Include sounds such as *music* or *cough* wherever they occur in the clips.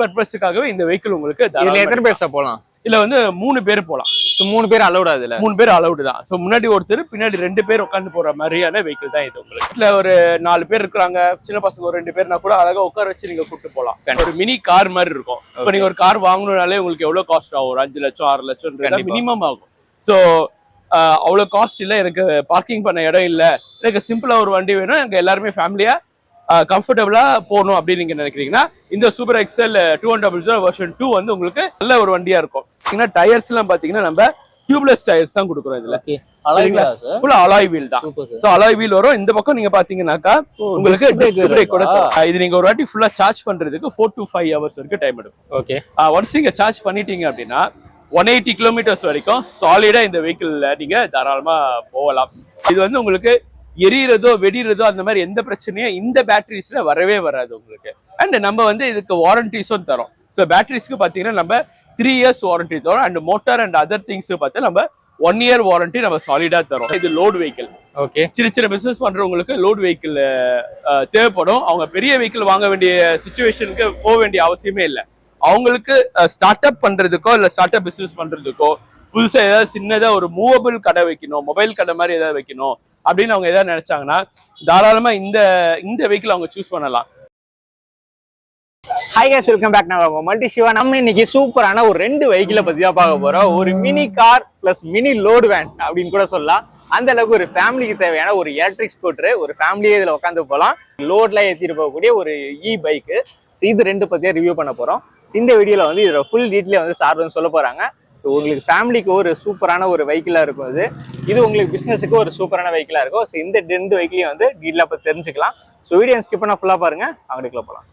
பர்பஸுக்காகவே இந்த வெஹிக்கிள் உங்களுக்கு எத்தனை பேர் சார் போலாம்? இதுல வந்து மூணு பேர் போலாம். So, மூணு பேர் அலௌட் அதுல மூணு பேர் அலௌடு தான். ஸோ முன்னாடி ஒருத்தர் பின்னாடி ரெண்டு பேர் உட்காந்து போற மாதிரியான வெஹிக்கிள் தான் இது உங்களுக்கு. வீட்டுல ஒரு நாலு பேர் இருக்காங்க சின்ன பசங்க ஒரு ரெண்டு பேர்னா கூட அழகா உட்கார வச்சு நீங்க கூட்டு போலாம். ஒரு மினி கார் மாதிரி இருக்கும். இப்போ நீங்க ஒரு கார் வாங்கணும்னாலே உங்களுக்கு எவ்வளவு காஸ்ட் ஆகும்? ஒரு அஞ்சு லட்சம் ஆறு லட்சம். மினிமம் ஆகும். ஸோ அவ்வளோ காஸ்ட் இல்லை. எனக்கு பார்க்கிங் பண்ண இடம் இல்லை. எனக்கு சிம்பிளா ஒரு வண்டி வேணும். எனக்கு எல்லாருமே ஃபேமிலியா கம்ஃபர்டபுளா போகணும் அப்படின்னு நீங்க நினைக்கிறீங்கன்னா இந்த Super Excel two one double zero version two வந்து உங்களுக்கு நல்ல ஒரு வண்டியா இருக்கும். ஏன்னா டயர்ஸ் எல்லாம் பாத்தீங்கன்னா நம்ம டியூப்லெஸ் டயர்ஸ் தான் கொடுக்குறோம் இதுல. ஃபுல்லா அலாய் வீல் தான். சோ அலாய் வீல் வரும். இந்த பக்கம் நீங்க பாத்தீங்கன்னாக்கா உங்களுக்கு disc brake டிஸ்க் பிரேக் கூட. இது நீங்க ஒரு வாட்டி ஃபுல்லா சார்ஜ் பண்றதுக்கு ஃபோர் டு ஃபைவ் ஹவர்ஸ் வரைக்கும் டைம் எடுக்கும். ஓகே ஒன்ஸ் நீங்க சார்ஜ் பண்ணிட்டீங்க அப்படின்னா ஒன் எயிட்டி கிலோமீட்டர்ஸ் வரைக்கும் சாலிடா இந்த வெஹிக்கிள்ல நீங்க தாராளமா போகலாம். இது வந்து உங்களுக்கு எரியறதோ வெடிறதோ அந்த மாதிரி எந்த பிரச்சனையும் இந்த பேட்டரிஸ்ல வரவே வராது உங்களுக்கு. அண்ட் நம்ம வந்து இதுக்கு வாரண்டிஸும் தரோம். ஸோ பேட்டரிஸ்க்கு பார்த்தீங்கன்னா நம்ம த்ரீ இயர்ஸ் வாரண்டி தரோம். And motor and other things பார்த்தா நம்ம ஒன் இயர் வாரண்டி நம்ம சாலிடா தரோம். இது லோட் வெஹிக்கிள் ஓகே சின்ன சின்ன பிசினஸ் பண்றவங்களுக்கு லோட் வெஹிக்கிள் தேவைப்படும். அவங்க பெரிய வெஹிக்கிள் வாங்க வேண்டிய சுச்சுவேஷனுக்கு போக வேண்டிய அவசியமே இல்லை. அவங்களுக்கு ஸ்டார்ட் அப் பண்றதுக்கோ இல்ல ஸ்டார்ட் அப் பிசினஸ் பண்றதுக்கோ புதுசா ஏதாவது சின்னதா ஒரு மூவபிள் கடை வைக்கணும் மொபைல் கடை மாதிரி ஏதாவது வைக்கணும். அப்படின்னு அவங்க எதாவது நினைச்சாங்கன்னா தாராளமா இந்த இந்த வெஹிக்கிள் அவங்க சூஸ் பண்ணலாம். ஹை கேஸ் வெல்கம் பேக் நான் மல்டி சிவா. நம்ம இன்னைக்கு சூப்பரான ஒரு ரெண்டு வெஹிக்கிளை பத்தி தான் பார்க்க போறோம். ஒரு mini car plus mini load van அப்படின்னு கூட சொல்லலாம். அந்த அளவுக்கு ஒரு ஃபேமிலிக்கு தேவையான ஒரு எலக்ட்ரிக் ஸ்கூட்டர் ஒரு ஃபேமிலியே இதுல உட்காந்து போகலாம். லோட்ல ஏத்திட்டு போகக்கூடிய ஒரு இ பைக்கு இது ரெண்டு பத்தியா ரிவ்யூ பண்ண போறோம். இந்த வீடியோல வந்து இதோட ஃபுல் டீட்டெயில் வந்து சார் வந்து சொல்ல போறாங்க. உங்களுக்கு ஃபேமிலிக்கு ஒரு சூப்பரான ஒரு வெஹிக்கிளாக இருக்கும் அது. இது உங்களுக்கு பிஸ்னஸுக்கு ஒரு சூப்பரான வெஹிக்கிளாக இருக்கும். ஸோ இந்த ரெண்டு வெஹிக்கிளையும் வந்து டீட்டெயிலாக இப்போ தெரிஞ்சுக்கலாம். ஸோ வீடியோ ஸ்கிப் பண்ணால் ஃபுல்லாக பாருங்கள் அவங்களுக்குள்ள போகலாம்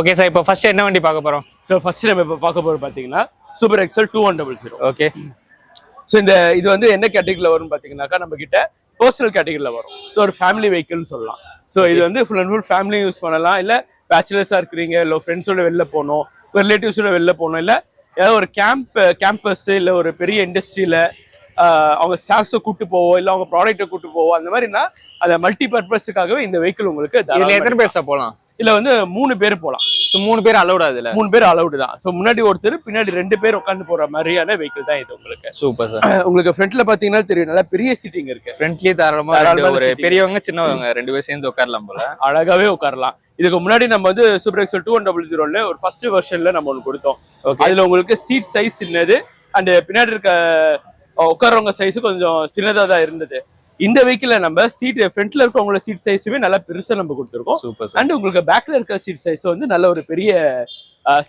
ஓகே சார் இப்போ ஃபர்ஸ்ட் என்ன வண்டி பார்க்க போறோம்? ஸோ ஃபர்ஸ்ட் நம்ம இப்போ பார்க்க போறது பார்த்தீங்கன்னா Super Excel two one double zero okay so இந்த இது வந்து என்ன கேட்டகரியில் வரும்னு பார்த்தீங்கன்னாக்கா நம்ம கிட்ட பர்சனல் கேட்டகரியில் வரும். ஸோ ஒரு ஃபேமிலி வெஹிக்கிள்னு சொல்லலாம். ஸோ இது வந்து full and full family use பண்ணலாம். இல்லை பேச்சுலர்ஸாக இருக்கிறீங்க இல்லை ஃப்ரெண்ட்ஸோட வெளில போகணும் ரிலேட்டிவ்ஸோட வெளில போகணும் இல்லை ஏதாவது ஒரு கேம்ப் கேம்பஸ் இல்லை ஒரு பெரிய இண்டஸ்ட்ரியில் அவங்க ஸ்டாஃப்ஸை கூட்டு போவோம் இல்லை அவங்க ப்ராடக்ட்டை கூட்டு போவோம் அந்த மாதிரினா அந்த மல்டி பர்பஸுக்காகவே இந்த வெஹிக்கிள் உங்களுக்கு எத்தனை பேர் சார் போலாம்? இதுல வந்து மூணு பேர் போகலாம் ஸோ மூணு பேர் அலௌட் அதுல மூணு பேர் அலௌடு தான். ஸோ முன்னாடி ஒருத்தர் பின்னாடி ரெண்டு பேர் உட்காந்து போற மாதிரியான வெஹிக்கிள் தான் இது உங்களுக்கு. சூப்பர் சார் *clears throat* உங்களுக்கு ஃப்ரண்ட்ல பாத்தீங்கன்னா தெரியும். நல்லா பெரிய சீட்டிங் இருக்கு. ஃப்ரண்ட்லி தாராளமா ஒரு. பெரியவங்க சின்னவங்க ரெண்டு பேரும் சேர்ந்து உட்காரலாம் போல. அழகாவே உட்காரலாம். இதுக்கு முன்னாடி நம்ம வந்து Super Excel two one double ஜீரோல ஒரு ஃபர்ஸ்ட் வெர்ஷன்ல நம்ம ஒன்று கொடுத்தோம். அதுல உங்களுக்கு சீட் சைஸ் சின்னது. அண்ட் பின்னாடி இருக்க அஹ், உட்கார்றவங்க சைஸ் கொஞ்சம் சின்னதா தான் இருந்தது. இந்த வெஹிக்கிள்ல நம்ம சீட் ஃப்ரண்ட்ல இருக்கவங்களோட சீட் சைஸுமே நல்லா பெருசா நம்ம கொடுத்துருக்கோம். சூப்பர் அண்ட் உங்களுக்கு பேக்ல இருக்க சீட் சைஸ் வந்து நல்ல ஒரு பெரிய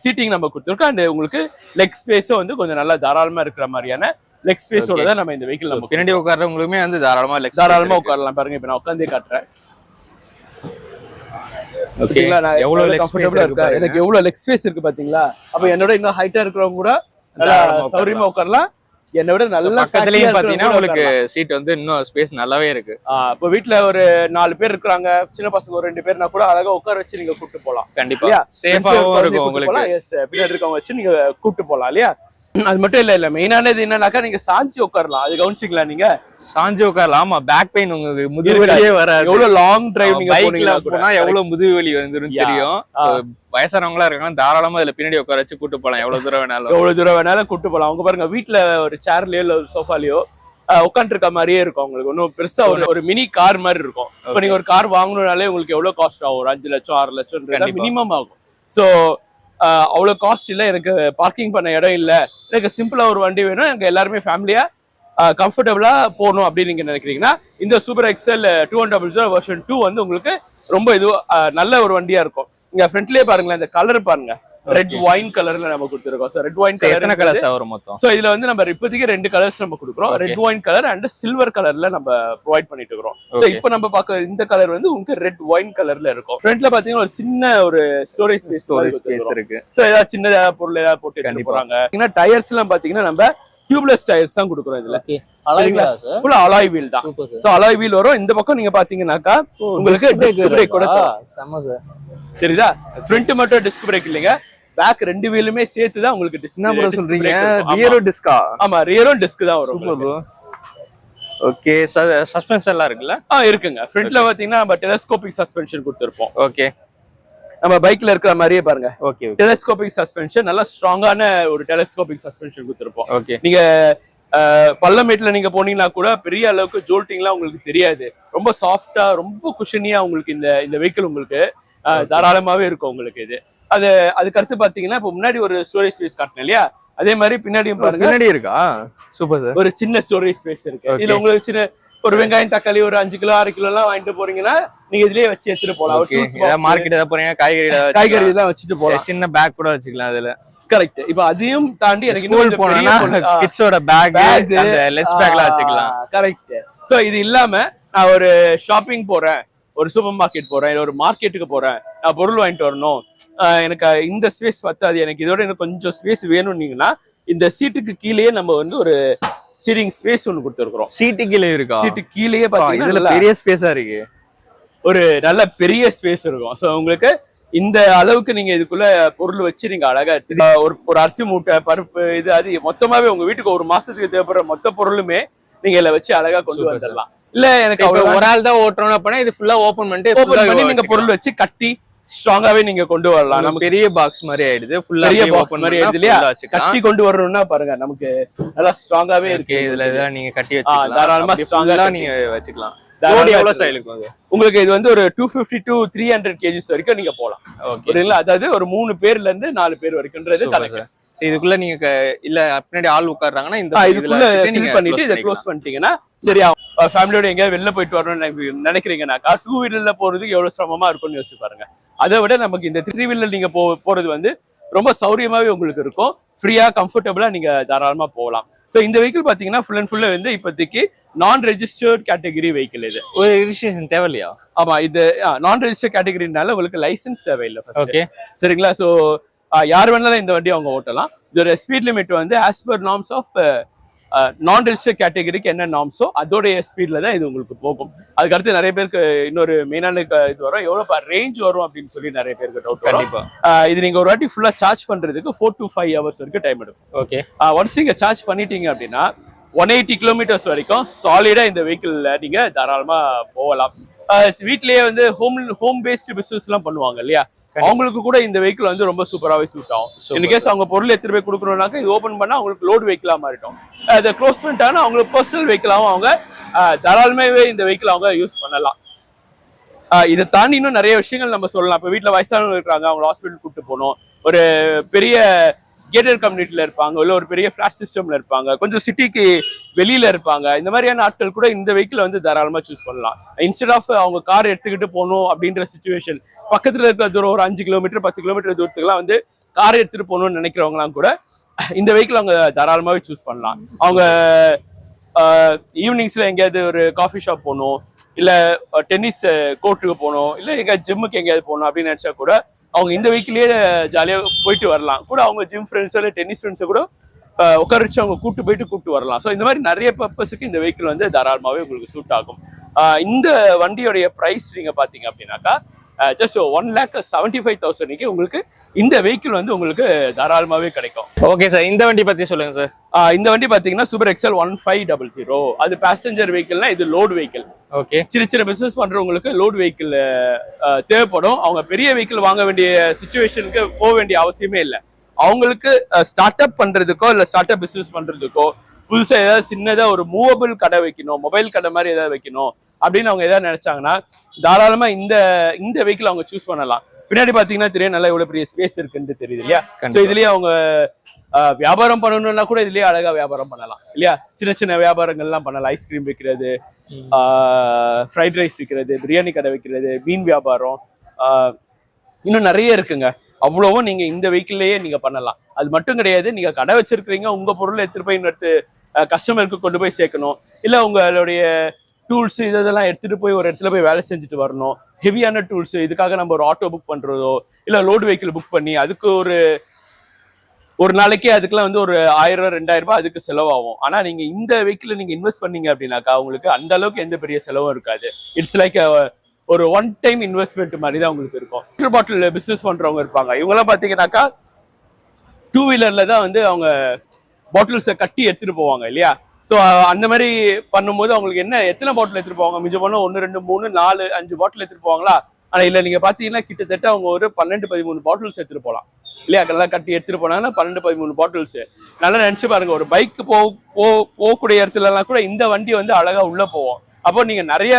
சீட்டிங் நம்ம கொடுத்துருக்கோம். அண்ட் உங்களுக்கு லெக் ஸ்பேஸும் வந்து கொஞ்சம் நல்லா தாராளமா இருக்கிற மாதிரியான லெக் ஸ்பேஸோட. தான் நம்ம இந்த வெஹிக்கிள் நம்ம பின்னாடி உட்கார்றவங்களுமே வந்து தாராளமா லெக் தாராளமா உட்காரலாம். பாருங்க இப்ப நான் உட்காந்தே காட்டுறேன். ஓகே பாத்தீங்களா? நான் எவ்வளவு கம்ஃபர்டபுளா இருக்கா எனக்கு எவ்வளவு லெக் ஸ்பேஸ் இருக்கு பாத்தீங்களா? அப்ப என்னோட இன்னும் ஹைட்டா இருக்கிறவங்க கூட நல்லா சௌரியமா உட்காரலாம். என்னை விட நல்லா பக்கத்துலயும் பாத்தீங்கன்னா உங்களுக்கு சீட் வந்து இன்னும் ஸ்பேஸ் நல்லாவே இருக்கு. இப்போ வீட்ல ஒரு நாலு பேர் இருக்காங்க சின்ன பசங்க ஒரு ரெண்டு பேர்னா கூட அழகா உட்கார வச்சு நீங்க கூட்டு போலாம். கண்டிப்பா? சேஃபாவும் இருக்கும் உங்களுக்கு. எஸ் பின்னாடி இருக்கவங்க வச்சு நீங்க கூட்டு போலாம் இல்லையா? அது மட்டும் இல்ல இல்ல. மெயினானது என்னன்னாக்கா நீங்க சாஞ்சி உட்காரலாம். அது கவனிச்சிங்களா நீங்க? சாஞ்சு உட்காரலாம் ஆமா பேக் பெயின் உங்களுக்கு முதுகு வலியே வராது. எவ்வளவு லாங் டிரைவ் நீங்க பைக்ல போனா எவ்வளவு முதுகு வலி வந்துரும். தெரியும். வயசானவங்களா இருக்காங்க தாராளமா இதுல பின்னாடி உட்கார வச்சு கூட்டு போலாம். எவ்வளவு தூரம் வேணாலும். எவ்வளவு தூரம் வேணாலும் கூட்டு போலாம். அவங்க பாருங்க வீட்ல ஒரு சேர்லயோ இல்ல சோஃபாலயோ உட்காந்து இருக்க மாதிரியே இருக்கும் உங்களுக்கு ஒன்றும் பெருசா ஒரு ஒரு மினி கார் மாதிரி இருக்கும். இப்போ. நீங்க ஒரு கார் வாங்கணும்னாலே உங்களுக்கு எவ்வளவு காஸ்ட் ஆகும்? ஒரு அஞ்சு லட்சம் ஆறு லட்சம். மினிமம் ஆகும். ஸோ அவ்வளவு காஸ்ட் இல்ல. எனக்கு பார்க்கிங் பண்ண இடம் இல்ல. எனக்கு சிம்பிளா ஒரு வண்டி வேணும். எனக்கு எல்லாருமே ஃபேமிலியா கம்ஃபர்டபுளா போகணும் அப்படின்னு நீங்க நினைக்கிறீங்கன்னா இந்த Super Excel two one double zero version two வந்து உங்களுக்கு ரொம்ப இது நல்ல ஒரு வண்டியா இருக்கும். இங்க ஃப்ரண்ட்லயே பாருங்களேன் இந்த கலர் பாருங்க. ரெட் ஒயின் கலர்ல நம்ம கொடுத்துருக்கோம். ரெட் ஒயின் கலர் கலர்ஸ் வரும் மொத்தம்? சோ இதுல வந்து நம்ம இப்போதைக்கு ரெண்டு கலர்ஸ் நம்ம கொடுக்குறோம். Red wine colour and silver கலர்ல நம்ம ப்ரொவைட் பண்ணிட்டு இருக்கிறோம். சோ. இப்போ நம்ம பார்க்க இந்த கலர் வந்து உங்களுக்கு ரெட் ஒயின் கலர்ல இருக்கும். ஃப்ரண்ட்ல பாத்தீங்கன்னா ஒரு சின்ன ஒரு ஸ்டோரேஜ் ஸ்பேஸ் ஸ்டோரேஜ் ஸ்பேஸ் இருக்கு. சோ ஏதாவது சின்னதா பொருள் ஏதாவது போட்டு. போறாங்க. டயர்ஸ் எல்லாம் பாத்தீங்கன்னா நம்ம டியூப்லெஸ் டயர்ஸ் தான் கொடுக்குறோம் இதுல. சரிங்களா? அலாய் வீல் தான். ஸோ அலாய் வீல் வரும். இந்த பக்கம் நீங்க பாத்தீங்கன்னாக்கா உங்களுக்கு டிஸ்க் பிரேக் கூட தரும். செம்ம சார் தெரியுதா ஃப்ரண்ட் மட்டும் டிஸ்க் பிரேக் இல்லைங்க. பேக் ரெண்டு வீலுமே சேர்த்து தான் உங்களுக்கு டிஸ்க் என்ன சொல்றீங்க? ரியரோ டிஸ்கா ஆமா. ரியரும் டிஸ்க் தான் வரும் ஓகே சஸ்பென்ஷன் எல்லாம் இருக்குல்ல? ஆ இருக்குங்க. ஃப்ரண்ட்ல பாத்தீங்கன்னா நம்ம டெலஸ்கோபிக் சஸ்பென்ஷன் கொடுத்துருப்போம். ஓகே நம்ம பைக்ல இருக்கிற மாதிரியே பாருங்க. ஓகே டெலஸ்கோபிக் சஸ்பென்ஷன் நல்லா ஸ்ட்ராங்கான ஒரு டெலஸ்கோபிக் சஸ்பென்ஷன் கொடுத்துருப்போம். ஓகே நீங்க அஹ், பள்ளமேட்ல நீங்க போனீங்கன்னா கூட பெரிய அளவுக்கு ஜோல்ட்டிங்லாம் உங்களுக்கு தெரியாது. ரொம்ப சாஃப்டா ரொம்ப குஷனியா உங்களுக்கு இந்த இந்த வெஹிக்கிள் உங்களுக்கு தாராளமாவே இருக்கும் உங்களுக்கு இது. அது அதுக்கு அடுத்து பாத்தீங்கன்னா இப்போ முன்னாடி ஒரு ஸ்டோரேஜ் ஸ்பேஸ் காட்டினேன் இல்லையா? அதே மாதிரி பின்னாடியும் பாருங்க. பின்னாடி இருக்கா? சூப்பர் சார் ஒரு சின்ன ஸ்டோரேஜ் ஸ்பேஸ் இருக்கு. இதுல உங்களுக்கு சின்ன ஒரு வெங்காயம் தக்காளி ஒரு அஞ்சு கிலோ ஆறு கிலோ எல்லாம் வாங்கிட்டு போறீங்கன்னா நீங்க இதுலயே வச்சு எடுத்துட்டு போலாம். ஓகே மார்க்கெட் ஏதாவது போறீங்க காய்கறி காய்கறி. எல்லாம் வச்சுட்டு போலாம். சின்ன பேக் கூட வச்சுக்கலாம் அதுல. கரெக்ட் இப்போ அதையும் தாண்டி எனக்கு ஸ்கூல் போனா. கிட்ஸோட பேக் லென்ச் பேக்ல வச்சுக்கலாம். கரெக்ட் சோ இது இல்லாம நான் ஒரு ஷாப்பிங் போறேன். ஒரு சூப்பர் மார்க்கெட் போறேன். இல்ல ஒரு மார்க்கெட்டுக்கு போறேன். நான் பொருள் வாங்கிட்டு வரணும். எனக்கு இந்த ஸ்பேஸ் பத்தாது. எனக்கு இதோட எனக்கு கொஞ்சம் ஸ்பேஸ் வேணும்னீங்கன்னா இந்த சீட்டுக்கு கீழேயே நம்ம வந்து ஒரு சீட்டிங் ஸ்பேஸ் ஒன்று கொடுத்துருக்குறோம். சீட்டு கீழே இருக்கா? சீட்டு கீழேயே நல்லா பெரிய ஸ்பேஸா இருக்கு. ஒரு நல்ல பெரிய ஸ்பேஸ் இருக்கும். ஸோ உங்களுக்கு இந்த அளவுக்கு நீங்க இதுக்குள்ள பொருள் வச்சு நீங்க அழகா ஒரு ஒரு அரிசி மூட்டை பருப்பு இது அது மொத்தமாவே உங்க வீட்டுக்கு ஒரு மாசத்துக்கு தேவைப்படுற மொத்த பொருளுமே நீங்க இதுல வச்சு அழகா கொண்டு வந்துடலாம். இல்ல எனக்கு ஒரு ஆள் தான் ஓட்டுறோம் அப்படின்னா இது ஃபுல்லா ஓபன் பண்ணிட்டு ஓபன் பண்ணி நீங்க. பொருள் வச்சு கட்டி ஸ்ட்ராங்காவே நீங்க கொண்டு வரலாம். நமக்கு நமக்கு பெரிய பாக்ஸ் மாதிரி ஆயிடுது. ஃபுல்லா பெரிய பாக்ஸ் மாதிரி ஆயிடுது இல்லையா? கட்டி கொண்டு வரணும்னா பாருங்க நமக்கு நல்லா ஸ்ட்ராங்காவே இருக்கு. இதுல இதெல்லாம் நீங்க கட்டி தாராளமா வச்சுக்கலாம் strong-ஆ ஸ்ட்ராங்கா நீங்க வச்சுக்கலாம். தாராளமா உங்களுக்கு இது வந்து ஒரு two fifty to three hundred KGs வரைக்கும் நீங்க போலாம். ஓகே அதாவது ஒரு மூணு பேர்ல இருந்து நாலு பேர் வரைக்கும்ன்றது கணக்கு சரி இதுக்குள்ள நீங்க இல்ல பின்னாடி ஆள் உட்கார்றாங்கன்னா இந்த இதுக்குள்ள ஃபில் பண்ணிட்டு இதை க்ளோஸ் பண்ணிட்டீங்கன்னா சரியா ஃபேமிலியோட எங்கேயாவது வெளில போயிட்டு வரணும்னு நினைக்கிறீங்க- நினைக்கிறீங்கன்னாக்கா டூ வீலர்ல போறதுக்கு எவ்வளவு சிரமமா இருக்கும்னு யோசிச்சு பாருங்க. அதை விட நமக்கு இந்த த்ரீ வீலர் நீங்க போ போறது வந்து ரொம்ப சௌரியமாவே உங்களுக்கு இருக்கும். ஃப்ரீயா கம்ஃபர்டபுளா நீங்க தாராளமா போகலாம். ஸோ இந்த வெஹிக்கிள் பாத்தீங்கன்னா ஃபுல் அண்ட் ஃபுல்லா வந்து இப்போதைக்கு நான் ரெஜிஸ்டர்ட் கேட்டகரி வெஹிக்கிள் இது. ஒரு ரிஜிஸ்ட்ரேஷன் தேவையில்லையா? ஆமா இது நான் ரெஜிஸ்டர் கேட்டகரினால உங்களுக்கு லைசன்ஸ் தேவையில்லை. ஓகே சரிங்களா? ஸோ யார் வேணாலும் இந்த வண்டி அவங்க ஓட்டலாம். இதோட ஸ்பீட் லிமிட் வந்து as per norms of non register கேட்டகரிக்கு என்ன நார்ம்ஸோ அதோடைய ஸ்பீட்ல தான் இது உங்களுக்கு போகும். அதுக்கு அடுத்து நிறைய பேருக்கு இன்னொரு மெயினான இது வரும். எவ்வளோ ரேஞ்ச் வரும் அப்படின்னு சொல்லி நிறைய பேருக்கு டவுட் வரும். கண்டிப்பா. ஆஹ் இது நீங்க ஒரு வாட்டி ஃபுல்லா சார்ஜ் பண்றதுக்கு ஃபோர் டு ஃபைவ் ஹவர்ஸ் வரைக்கும் டைம் எடுக்கும். ஓகே. ஒன்ஸ் நீங்க சார்ஜ் பண்ணிட்டீங்க அப்படின்னா ஒன் எயிட்டி கிலோமீட்டர்ஸ் வரைக்கும் சாலிடா இந்த வெஹிக்கிள்ல நீங்க தாராளமா போகலாம். வீட்லயே வந்து ஹோம் ஹோம் பேஸ்டு பிசினஸ் எல்லாம் பண்ணுவாங்க இல்லையா? அவங்களுக்கு கூட இந்த வெஹிக்கிள் வந்து ரொம்ப சூப்பராகவே சூட் ஆகும். இன் கேஸ் அவங்க பொருள் எடுத்துட்டு போய் கொடுக்கணும்னாக்கா இது ஓப்பன் பண்ணா அவங்களுக்கு லோடு வெஹிக்கிளா மாறிட்டோம் அதை க்ளோஸ் பண்ணிட்டாங்கன்னா அவங்களுக்கு பர்சனல் வெஹிக்கிளாவும் அவங்க ஆஹ் தாராளமாவே இந்த வெஹிக்கிள் அவங்க யூஸ் பண்ணலாம். இதை தாண்டி இன்னும் நிறைய விஷயங்கள் நம்ம சொல்லலாம். இப்போ வீட்டில் வயசானவங்க இருக்காங்க அவங்க ஹாஸ்பிட்டல் கூட்டு போகணும். ஒரு பெரிய கேட்டட் கம்யூனிட்டியில் இருப்பாங்க இல்லை ஒரு பெரிய ஃபிளாட் சிஸ்டம்ல இருப்பாங்க கொஞ்சம் சிட்டிக்கு வெளியில இருப்பாங்க. இந்த மாதிரியான ஆட்கள் கூட இந்த வெஹிக்கிளை வந்து தாராளமாக சூஸ் பண்ணலாம். இன்ஸ்டெட் ஆஃப் அவங்க கார் எடுத்துக்கிட்டு போகணும் அப்படின்ற சுச்சுவேஷன் பக்கத்துல இருக்கிற தூரம் ஒரு அஞ்சு கிலோமீட்டர் பத்து கிலோமீட்டர் தூரத்துக்குலாம் வந்து கார் எடுத்துகிட்டு போகணும்னு நினைக்கிறவங்களாம் கூட இந்த வெஹிக்கிள் அவங்க தாராளமாகவே சூஸ் பண்ணலாம். அவங்க ஈவினிங்ஸ்ல எங்கேயாவது ஒரு காஃபி ஷாப் போகணும் இல்ல டென்னிஸ் கோர்ட்டுக்கு போகணும் இல்லை எங்கேயாவது ஜிம்முக்கு எங்கேயாவது போகணும் அப்படின்னு நினைச்சா கூட அவங்க இந்த வீக்லயே ஜாலியா போயிட்டு வரலாம். கூட அவங்க ஜிம் ஃப்ரெண்ட்ஸோ இல்லை டென்னிஸ் ஃப்ரெண்ட்ஸை கூட அஹ், உட்கார வச்சு அவங்க கூட்டு போயிட்டு கூட்டு வரலாம். ஸோ இந்த மாதிரி நிறைய பர்பஸுக்கு இந்த வெஹிக்கிள் வந்து தாராளமாகவே உங்களுக்கு சூட் ஆகும். இந்த வண்டியோடைய ப்ரைஸ் நீங்க பாத்தீங்க அப்படின்னாக்கா just one lakh seventy five தௌசண்ட்க்கு உங்களுக்கு இந்த வெஹிக்கிள் வந்து உங்களுக்கு தாராளமாகவே கிடைக்கும். ஓகே சார் இந்த வண்டி பத்தி சொல்லுங்க சார் ஆஹ் இந்த வண்டி பாத்தீங்கன்னா Super Excel one five double zero அது பேசஞ்சர் வெஹிக்கிள்னா இது லோடு வெஹிக்கிள் ஓகே சின்ன சின்ன பிசினஸ் பண்றவங்களுக்கு லோடு வெஹிக்கிள் தேவைப்படும். அவங்க பெரிய வெஹிக்கிள் வாங்க வேண்டிய சுச்சுவேஷனுக்கு போக வேண்டிய அவசியமே இல்லை. அவங்களுக்கு ஸ்டார்ட் அப் பண்றதுக்கோ இல்ல ஸ்டார்ட் அப் பிசினஸ் பண்றதுக்கோ புதுசா ஏதாவது சின்னதா ஒரு மூவபிள் கடை வைக்கணும் மொபைல் கடை மாதிரி ஏதாவது வைக்கணும். அப்படின்னு அவங்க ஏதாவது நினைச்சாங்கன்னா தாராளமா இந்த இந்த வெஹிக்கிள் அவங்க சூஸ் பண்ணலாம். பின்னாடி பாத்தீங்கன்னா தெரியும் நல்லா இவ்வளவு பெரிய ஸ்பேஸ் இருக்குன்னு தெரியுது இல்லையா? கண்டிப்பா. இதுலயே அவங்க வியாபாரம் பண்ணணும்னா கூட இதுலயே அழகா வியாபாரம் பண்ணலாம் இல்லையா? சின்ன சின்ன வியாபாரங்கள்லாம் பண்ணலாம். ஐஸ்கிரீம் விற்கிறது ஃப்ரைட் ரைஸ் விற்கிறது பிரியாணி கடை வைக்கிறது மீன் வியாபாரம் ஆஹ், இன்னும் நிறைய இருக்குங்க. அவ்வளவும் நீங்க இந்த வெஹிக்கிள்லயே நீங்க பண்ணலாம். அது மட்டும் கிடையாது நீங்க கடை வச்சிருக்கிறீங்க உங்க பொருளை எடுத்துட்டு போய் இன்னொருத்து கஸ்டமருக்கு கொண்டு போய் சேர்க்கணும். இல்ல உங்களுடைய டூல்ஸ் இதெல்லாம் எடுத்துட்டு போய் ஒரு இடத்துல போய் வேலை செஞ்சுட்டு வரணும். ஹெவியான டூல்ஸ் இதுக்காக நம்ம ஒரு ஆட்டோ புக் பண்றதோ இல்ல லோடு வெஹிக்கிள் புக் பண்ணி அதுக்கு ஒரு ஒரு நாளைக்கு அதுக்கெல்லாம் வந்து ஒரு ஆயிரம் ரெண்டாயிரம் ரூபாய் அதுக்கு செலவாகும். ஆனா நீங்க இந்த வெஹிக்கிள் நீங்க இன்வெஸ்ட் பண்ணீங்க அப்படின்னாக்கா உங்களுக்கு அந்த அளவுக்கு எந்த பெரிய செலவும் இருக்காது. இட்ஸ் லைக் ஒரு ஒன் டைம் இன்வெஸ்ட்மெண்ட் மாதிரி தான் உங்களுக்கு இருக்கும். வாட்டர் பாட்டில் பிசினஸ் பண்றவங்க இருப்பாங்க. இவங்கெல்லாம் பாத்தீங்கன்னாக்கா டூ வீலர்ல தான் வந்து அவங்க பாட்டில்ஸை கட்டி எடுத்துட்டு போவாங்க இல்லையா? ஸோ அந்த மாதிரி பண்ணும்போது அவங்களுக்கு என்ன எத்தனை பாட்டில் எடுத்துட்டு போவாங்க மிஞ்சம் போனால் ஒன்று ரெண்டு மூணு நாலு அஞ்சு பாட்டில் எடுத்துட்டு போவாங்களா ஆனால் இல்லை நீங்கள் பார்த்தீங்கன்னா கிட்டத்தட்ட அவங்க ஒரு பன்னெண்டு பதிமூணு பாட்டில்ஸ் எடுத்துகிட்டு போகலாம் இல்லையா? அதெல்லாம் கட்டி எடுத்துட்டு போனாங்கன்னா பன்னெண்டு பதிமூணு பாட்டில்ஸ் நல்லா நினச்சி பாருங்கள் ஒரு பைக் போ போ- போகக்கூடிய இடத்துலலாம் கூட இந்த வண்டி வந்து அழகாக உள்ளே போவோம் அப்போ நீங்கள் நிறைய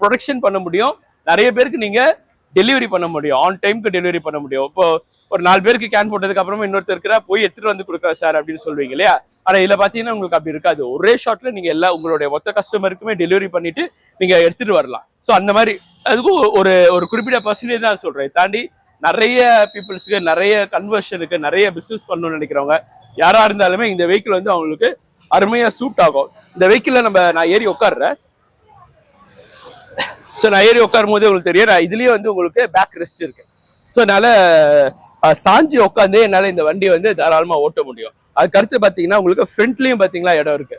ப்ரொடக்ஷன் பண்ண முடியும். நிறைய பேருக்கு நீங்கள் டெலிவரி பண்ண முடியும். ஆன் டைம்க்கு டெலிவரி பண்ண முடியும். இப்போ ஒரு நாலு பேருக்கு கேன் போட்டதுக்கு அப்புறமா இன்னொருத்தர் போய் எடுத்துட்டு வந்து கொடுக்குற சார் அப்படின்னு சொல்லுவீங்க இல்லையா? ஆனா இதுல பாத்தீங்கன்னா உங்களுக்கு அப்படி இருக்காது. ஒரே ஷாட்ல நீங்க எல்லா உங்களுடைய மொத்த கஸ்டமருக்குமே டெலிவரி பண்ணிட்டு நீங்க எடுத்துட்டு வரலாம். ஸோ அந்த மாதிரி அதுக்கும் ஒரு ஒரு குறிப்பிட்ட பர்சன்டேஜ் தான் சொல்றேன். தாண்டி நிறைய பீப்புள்ஸ்க்கு நிறைய கன்வர்ஷனுக்கு நிறைய பிசினஸ் பண்ணணும்னு நினைக்கிறவங்க யாரா இருந்தாலுமே இந்த வெஹிக்கிள் வந்து அவங்களுக்கு அருமையா சூட் ஆகும். இந்த வெஹிக்கிள்ல நம்ம நான் ஏறி உட்காடுறேன் ஸோ நான் ஏறி உட்காரும் போது உங்களுக்கு தெரியும். நான் இதுலயே வந்து உங்களுக்கு பேக் ரெஸ்ட் இருக்கு. ஸோ அதனால சாஞ்சி உட்காந்து என்னால இந்த வண்டியை வந்து தாராளமா ஓட்ட முடியும். அதுக்கு அடுத்து பாத்தீங்கன்னா உங்களுக்கு ஃப்ரண்ட்லயும் பாத்தீங்களா இடம் இருக்கு.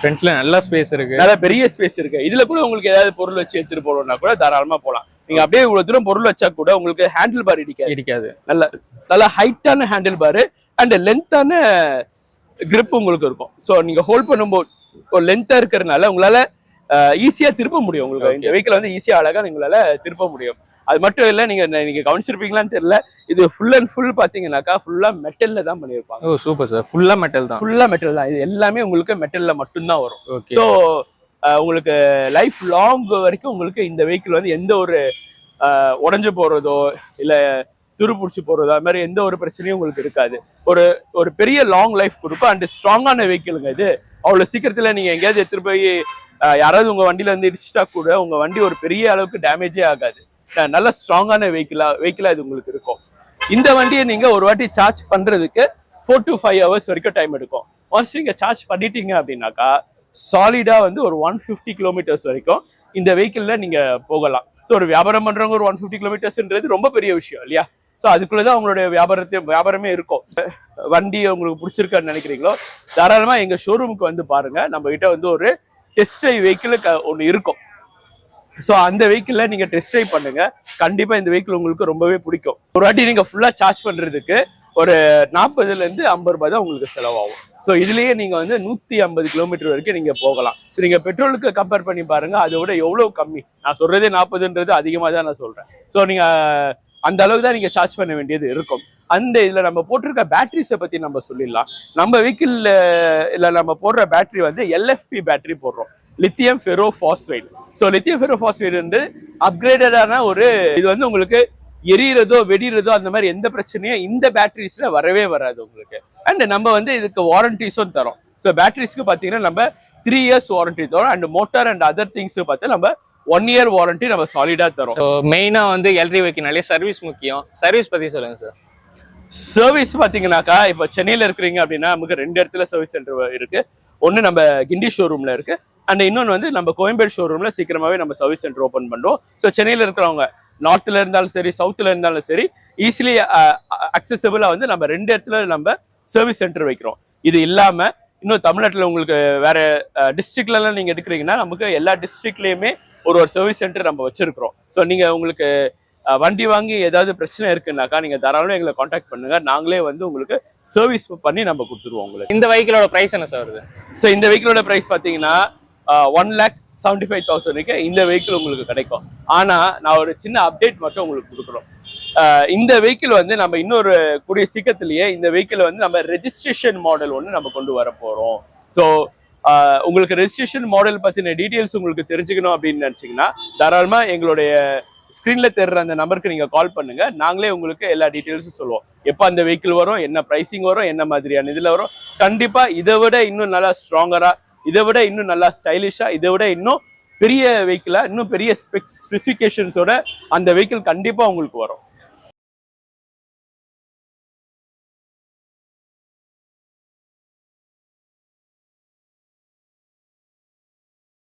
ஃப்ரண்ட்ல நல்ல ஸ்பேஸ் இருக்கு. நல்ல பெரிய ஸ்பேஸ் இருக்கு. இதுல கூட உங்களுக்கு ஏதாவது பொருள் வச்சு எடுத்துட்டு போகணும்னா கூட தாராளமா போகலாம் நீங்க அப்படியே இவ்வளவு தூரம் பொருள் வச்சா கூட உங்களுக்கு ஹேண்டில் பார் இடிக்காது. இடிக்காது. நல்ல நல்ல ஹைட்டான ஹேண்டில் பார் அண்ட் லென்த்தான grip உங்களுக்கு இருக்கும். ஸோ நீங்க ஹோல்ட் பண்ணும்போது ஒரு லென்த்தா இருக்கிறதுனால உங்களால ஈஸியா திருப்ப முடியும். உங்களுக்கு இந்த வெஹிக்கிள் வந்து ஈஸியா அழகா உங்களால திருப்ப முடியும். அது மட்டும் இல்ல நீங்க நீங்க கவனிச்சிருப்பீங்களான்னு தெரியல. இது ஃபுல் அண்ட் ஃபுல் பாத்தீங்கன்னாக்கா ஃபுல்லா மெட்டல்ல தான் பண்ணியிருப்பாங்க. ஓ சூப்பர் சார் ஃபுல்லா மெட்டல் தான். ஃபுல்லா மெட்டல் தான். இது எல்லாமே உங்களுக்கு மெட்டல்ல மட்டும்தான் வரும். ஸோ உங்களுக்கு லைஃப் லாங் வரைக்கும் உங்களுக்கு இந்த வெஹிக்கிள் வந்து எந்த ஒரு உடைஞ்சு போறதோ இல்ல துரு பிடிச்சி போறதோ அது மாதிரி எந்த ஒரு பிரச்சனையும் உங்களுக்கு இருக்காது. ஒரு ஒரு பெரிய லாங் லைஃப் கொடுக்கும். அண்ட் ஸ்ட்ராங்கான வெஹிக்கிளுங்க இது. அவ்வளவு சீக்கிரத்துல நீங்க எங்கேயாவது எடுத்துட்டு போய் யாராவது உங்க வண்டியில இருந்து இடிச்சிட்டா கூட உங்க வண்டி ஒரு பெரிய அளவுக்கு டேமேஜே ஆகாது. நல்ல ஸ்ட்ராங்கான வெஹிக்கிளா வெஹிக்கிளா இது உங்களுக்கு இருக்கும். இந்த வண்டியை நீங்க ஒரு வாட்டி சார்ஜ் பண்றதுக்கு ஃபோர் டு ஃபைவ் ஹவர்ஸ் வரைக்கும் டைம் எடுக்கும். ஒன்ஸ் நீங்க சார்ஜ் பண்ணிட்டீங்க அப்படின்னாக்கா சாலிடா வந்து ஒரு ஒன் ஃபிஃப்டி கிலோமீட்டர்ஸ் வரைக்கும் இந்த வெஹிக்கிள்ல நீங்க போகலாம். ஸோ ஒரு வியாபாரம் பண்றவங்க ஒரு ஒன் ஃபிஃப்டி கிலோமீட்டர்ஸ்ன்றது ரொம்ப பெரிய விஷயம் இல்லையா? ஸோ அதுக்குள்ளதான் உங்களுடைய வியாபாரத்தை வியாபாரமே இருக்கும். வண்டி உங்களுக்கு பிடிச்சிருக்கான்னு நினைக்கிறீங்களோ? தாராளமா எங்க ஷோரூமுக்கு வந்து பாருங்க. நம்ம கிட்ட வந்து ஒரு டெஸ்ட் ட்ரைவ் வெஹிக்கிள் ஒன்று இருக்கும். ஸோ அந்த வெஹிக்கிளில் நீங்கள் டெஸ்ட் ட்ரைவ் பண்ணுங்கள் கண்டிப்பாக இந்த வெஹிக்கிள் உங்களுக்கு ரொம்பவே பிடிக்கும். ஒரு வாட்டி நீங்கள் ஃபுல்லாக சார்ஜ் பண்ணுறதுக்கு ஒரு நாற்பதுலேருந்து ஐம்பது ரூபாய் தான் உங்களுக்கு செலவாகும். ஸோ இதுலேயே நீங்கள் வந்து நூற்றி ஐம்பது கிலோமீட்டர் வரைக்கும் நீங்கள் போகலாம். ஸோ நீங்கள் பெட்ரோலுக்கு கம்பேர் பண்ணி பாருங்கள் அதை விட எவ்வளோ கம்மி? நான் சொல்கிறதே நாற்பதுன்றது அதிகமாக தான் நான் சொல்கிறேன் ஸோ நீங்கள் அந்த அளவுக்கு தான் நீங்க சார்ஜ் பண்ண வேண்டியது இருக்கும். அந்த இதுல நம்ம போட்டிருக்க பேட்டரிஸை பத்தி நம்ம சொல்லிடலாம். நம்ம வெஹிக்கிளில் இல்ல நம்ம போடுற பேட்டரி வந்து எல்எஃப்பி பேட்டரி போடுறோம் lithium ferro phosphate so lithium ferro phosphate வந்து அப்கிரேடடான ஒரு இது வந்து உங்களுக்கு எரியறதோ வெடிறதோ அந்த மாதிரி எந்த பிரச்சனையும் இந்த பேட்டரிஸ்ல வரவே வராது உங்களுக்கு. அண்ட் நம்ம வந்து இதுக்கு வாரண்டிஸும் தரோம். ஸோ பேட்டரிஸ்க்கு பார்த்தீங்கன்னா நம்ம த்ரீ இயர்ஸ் வாரண்டி தரோம். And motor and other things பார்த்தா நம்ம ஒன் இயர் வாரண்டி நம்ம சாலிடா தரோம். ஸோ மெயினா வந்து எல்ட்ரி வைக்கினாலே சர்வீஸ் முக்கியம். சர்வீஸ் பத்தி சொல்லுங்க சார் சர்வீஸ் பாத்தீங்கன்னாக்கா இப்போ சென்னையில இருக்கிறீங்க அப்படின்னா நமக்கு ரெண்டு இடத்துல சர்வீஸ் சென்டர் இருக்கு. ஒன்னு நம்ம கிண்டி ஷோரூம்ல இருக்கு. அண்ட் இன்னொன்னு வந்து நம்ம கோயம்பேடு ஷோரூம்ல சீக்கிரமாவே நம்ம சர்வீஸ் சென்டர் ஓபன் பண்றோம். ஸோ சென்னையில இருக்கிறவங்க நார்த்ல இருந்தாலும் சரி சவுத்ல இருந்தாலும் சரி ஈஸிலி அக்சசபிளா வந்து நம்ம ரெண்டு இடத்துல நம்ம சர்வீஸ் சென்டர் வைக்கிறோம். இது இல்லாம இன்னும் தமிழ்நாட்டில் உங்களுக்கு வேற டிஸ்ட்ரிக்ட்ல எல்லாம் நீங்க எடுக்கிறீங்கன்னா நமக்கு எல்லா டிஸ்ட்ரிக்ட்லயுமே ஒரு ஒரு சர்வீஸ் சென்டர் நம்ம வச்சிருக்கிறோம். ஸோ நீங்க உங்களுக்கு வண்டி வாங்கி ஏதாவது பிரச்சனை இருக்குன்னாக்கா நீங்க தாராளமாக எங்களை காண்டாக்ட் பண்ணுங்க. நாங்களே வந்து உங்களுக்கு சர்வீஸ் பண்ணி நம்ம கொடுத்துருவோம் உங்களுக்கு. இந்த வெஹிக்கிளோட பிரைஸ் என்ன சார் வருது? ஸோ இந்த வெஹிக்கிளோட ப்ரைஸ் பார்த்தீங்கன்னா ஒன் லேக் செவன்டி ஃபைவ் தௌசண்ட்க்கு இந்த வெஹிக்கிள் உங்களுக்கு கிடைக்கும். ஆனா நான் ஒரு சின்ன அப்டேட் மட்டும் உங்களுக்கு கொடுக்குறோம். இந்த வெஹிக்கிள் வந்து நம்ம இன்னொரு கூடிய சீக்கிரத்திலேயே இந்த வெஹிக்கிள் வந்து நம்ம ரெஜிஸ்ட்ரேஷன் மாடல் ஒன்று நம்ம கொண்டு வர போறோம். ஸோ உங்களுக்கு ரெஜிஸ்ட்ரேஷன் மாடல் பத்தின டீட்டெயில்ஸ் உங்களுக்கு தெரிஞ்சுக்கணும் அப்படின்னு நினைச்சீங்கன்னா தாராளமா எங்களுடைய ஸ்க்ரீன்ல தெரிற அந்த நம்பருக்கு நீங்க கால் பண்ணுங்க. நாங்களே உங்களுக்கு எல்லா டீட்டெயில்ஸும் சொல்லுவோம். எப்போ அந்த வெஹிக்கிள் வரும் என்ன ப்ரைஸிங் வரும் என்ன மாதிரியான இதில் வரும். கண்டிப்பாக இதை விட இன்னும் நல்லா ஸ்ட்ராங்கரா இதை விட இன்னும் நல்லா ஸ்டைலிஷா இதை விட இன்னும் பெரிய வெஹிக்கிளா இன்னும் பெரிய ஸ்பெசிஃபிகேஷன்ஸோட அந்த வெஹிக்கிள் கண்டிப்பா உங்களுக்கு வரும்.